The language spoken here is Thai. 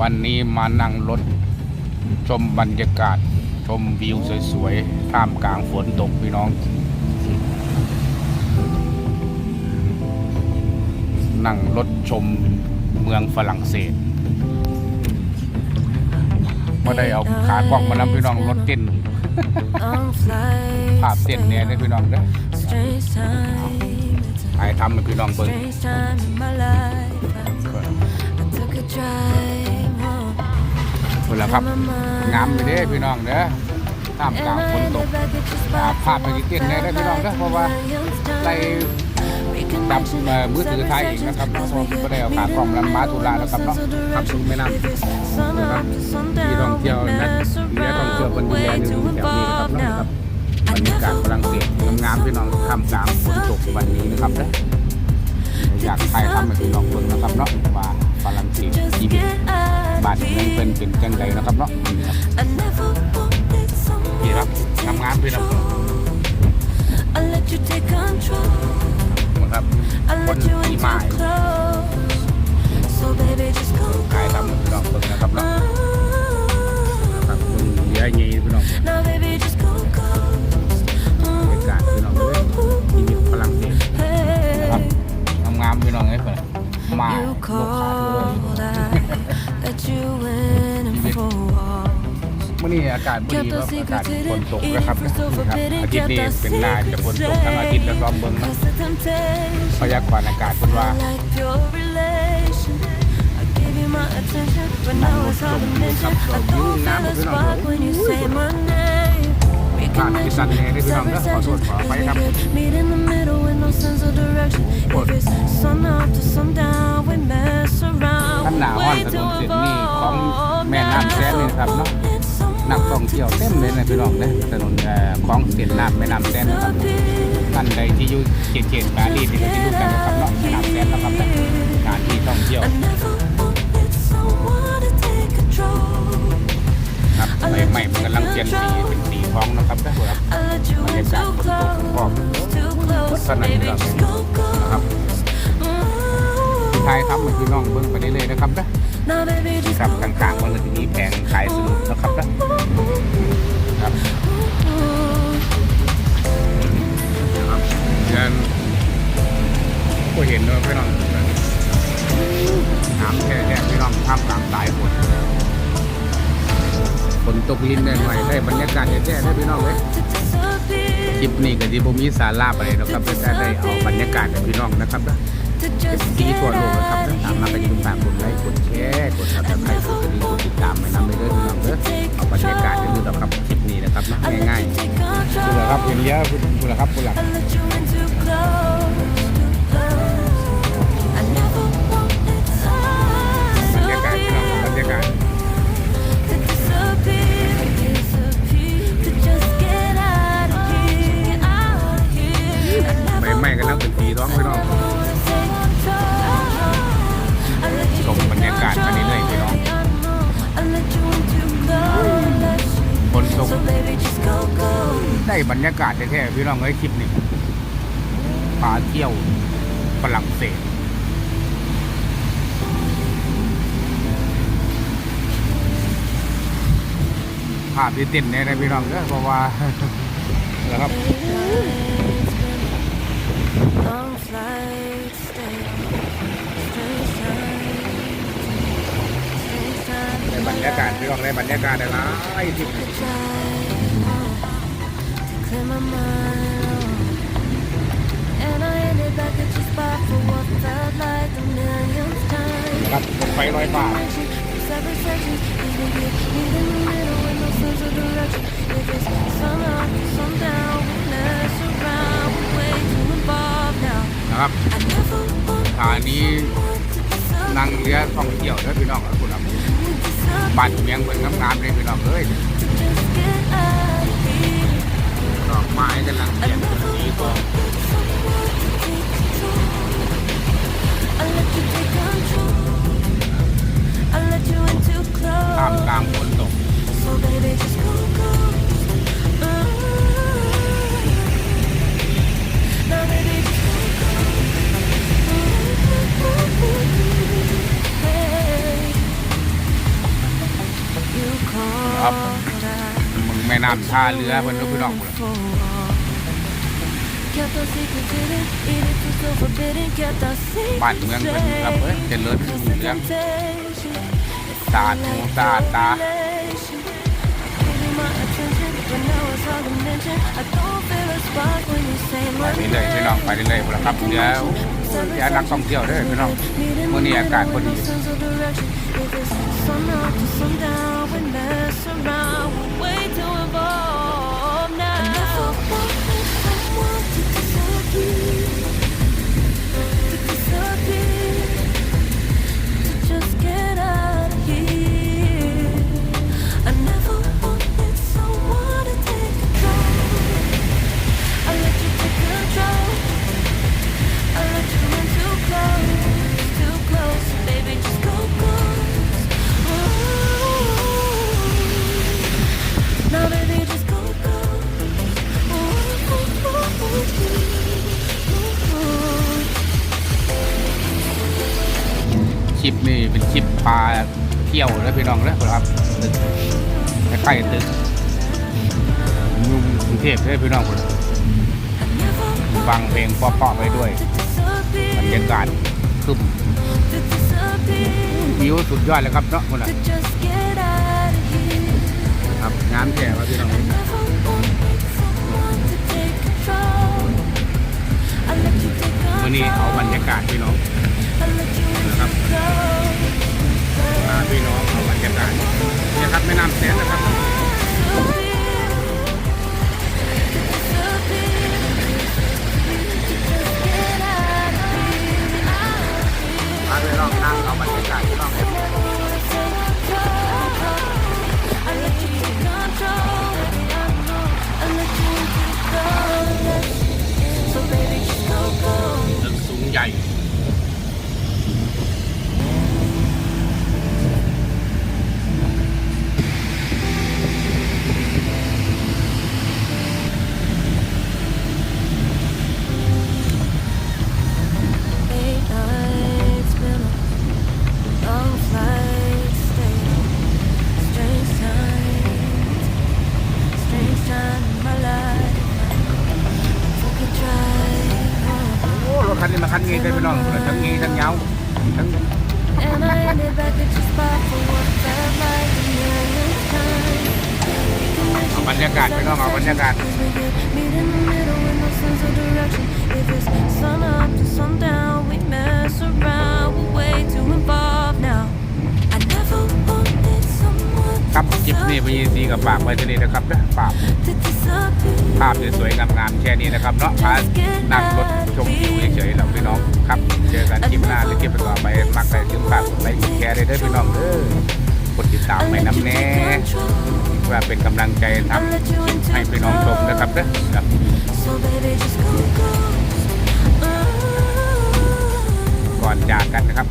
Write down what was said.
วันนี้มานั่งรถชมบรรยากาศ ชมวิวสวยๆ ท่ามกลางฝนตกพี่น้อง นั่งรถชมเมืองฝรั่งเศสไม่ได้เอาขากล้องมานำพี่น้องรถเต้นภาพเต้นเนี่ยได้พี่น้องเด้อถ่ายทำให้พี่น้องเบิ่ง คนละครับงามไปเด้พี่น้องเด้อท่ามกลางฝนตกอาภาพไปเต้นเนี่ยได้พี่น้องเด้อเพราะว่าไล่จับมือถือถ่ายเองนะครับเพราะว่าไม่ได้เอาขากล้องนำมาธุระนะครับเนาะครับสูงแม่น้ำนะครับที่ท่องเที่ยวนะเรือท่องเที่ยวบนดูแลหนึ่งแถวนี้นะครับเนาะครับบรรยากาศฝรั่งเศสงามๆพี่น้องท่ามกลางฝนตกวันนี้นะครับเด้ออยากถ่ายทำให้พี่น้องเบิ่งนะครับเนาะว่าฝรั่งเศสชีวิต บ้านเมืองเป็นเป็นจังใดนะครับเนาะนี่ครับนี่ครับงามๆพี่น้อง I let you take control. ครับ I คน let you ที่ in มา too close. So baby, just go ขายทำให้พี่น้องเบิ่งนะครับเนาะครับเบิ่งเรือใหญ่พี่น้อง Now baby, just go ghost. บรรยากาศพี่น้องเลยชีวิตฝรั่งเศสนะครับงามๆพี่น้องเอ้ยเพิ่นมา You โลกขา อนี้อากาศบ่ดีครับอากาศฝนตกนะครับนี่ครับอาทิตย์นี้เป็นหน้าจะฝนตกทั้งอาทิตย์แล้วรอบเบิ่งนะ Cause the temptation พยากรณ์อากาศเพิ่นว่า like pure relation. I give you my attention, but now it's hard to mention. I don't feel a spark when you say my name. We ผ่าน can ที่สัน mention แน่ได้พี่น้องเด้อขอโทษขออภัยครับ Meet in the middle with no sense of direction. If it's sun up to sundown, we mess around. ท่านหนาฮ้อนถนนเส้นนี้ของแม่น้ำแซนนี่ครับเนาะ นักท่องเที่ยวเต็มเลยนะพี่น้องเด้อถนนเอ่อของเส้นน้ำแม่น้ำแซนนะครับท่านใดที่อยู่เขตเขตปารีสนี่ก็ที่รู้กันนะครับเนาะแม่น้ำแซนนะครับเด้อการที่ท่องเที่ยว I never wanted someone to take control. ครับใหม่ๆมันกำลังเปลี่ยนสีเป็นสีทองนะครับเด้อครับ I let you in too close, too close. Sana Baby, nila. just go นะครับ ให้พี่น้องเบิ่งไปเรื่อยๆนะครับเด้อ Now baby, just ครับ go ข้างๆมันก็จะมีแผงขายสนุกนะครับเด้อครับนะครับเดินก็เห็นด้วยพี่น้องน้ำแท้ๆพี่น้องท่ามกลางสายฝนฝนตกลินได้หน่อยได้บรรยากาศแท้ๆได้พี่น้องเลยคลิปนี้ก็ที่ผมมีสาระไปนะครับแต่ได้เอาบรรยากาศให้พี่น้องนะครับนะ To เอฟ just ซี get ทั่วโลกนะครับ out นะ of ตามมาไป ได้บรรยากาศแท้ๆพี่น้องเอ้ยคลิปนี้พาเที่ยวฝรั่งเศสภาพที่เต้นเนี่ยนะพี่น้องเด้อเพราะว่านะครับในบรรยากาศพี่น้องในบรรยากาศอะไรที่ we mess around, we're way too involved now. นะครับ I never want สถานี to นั่งเรือท่องเที่ยวเด้อพี่น้องครับคุณครับบ้านเมียงเพิ่นงามๆเลยพี่น้องเอ้ยดอกไม้กำลังเปลี่ยน น้ำท่าเรือเพิ่นเด้อพี่น้องพุ่นบ้านเมืองเพิ่นครับเอ้ยเจริญรุ่งเรืองสะอาดหูสะอาดตาไปเรื่อยๆพี่น้องไปเรื่อยๆพุ่นละครับเรือโอ้ยอย่านักท่องเที่ยวเด้อพี่น้องเมื้อนี้อากาศพอดี Just ปลาเที่ยวแล้วพี่น้องแล้วครับตึกใกล้ๆตึกยุงกรุงเทพเลยพี่น้องคนฟังเพลงเพราะๆไปด้วยบรรยากาศคึมวิวสุดยอดเลยครับเนาะคนละครับงามแก่ครับพี่น้องวันนี้เอาบรรยากาศพี่น้องนะครับ พี่น้องเอาบรรยากาศเนี่ยครับแม่น้ำแสนนะครับพาไปลองนั่งเอาบรรยากาศพี่น้อง So baby, just go, go. ตึกสูงใหญ่ มาคันงี้ได้พี่น้องทั้งงี้ทั้งยาวทั้ง and I ended back at your spot for what felt like a million times. เอาบรรยากาศพี่น้องเอาบรรยากาศ Cause we could meet in the middle with no sense of direction. If it's sun up to sundown, ครับคลิปนี้พี่ดีกับฝากไว้ที่นี่นะครับนะฝากภาพสวยๆงามๆแค่นี้นะครับเนาะพานั่งรถชมวิวเฉยๆเราพี่น้องครับ เจอกันคลิปหน้าหรือคลิปต่อไปมักไปยืมฝากไลค์กดแชร์ได้เด้อพี่น้องเด้อกดติดตามไปน้ำแน่เพื่อเป็นกำลังใจทำคลิปให้พี่น้องชมนะครับเด้อครับ So baby, just go, go. Ooh. ก่อนจากกันนะครับ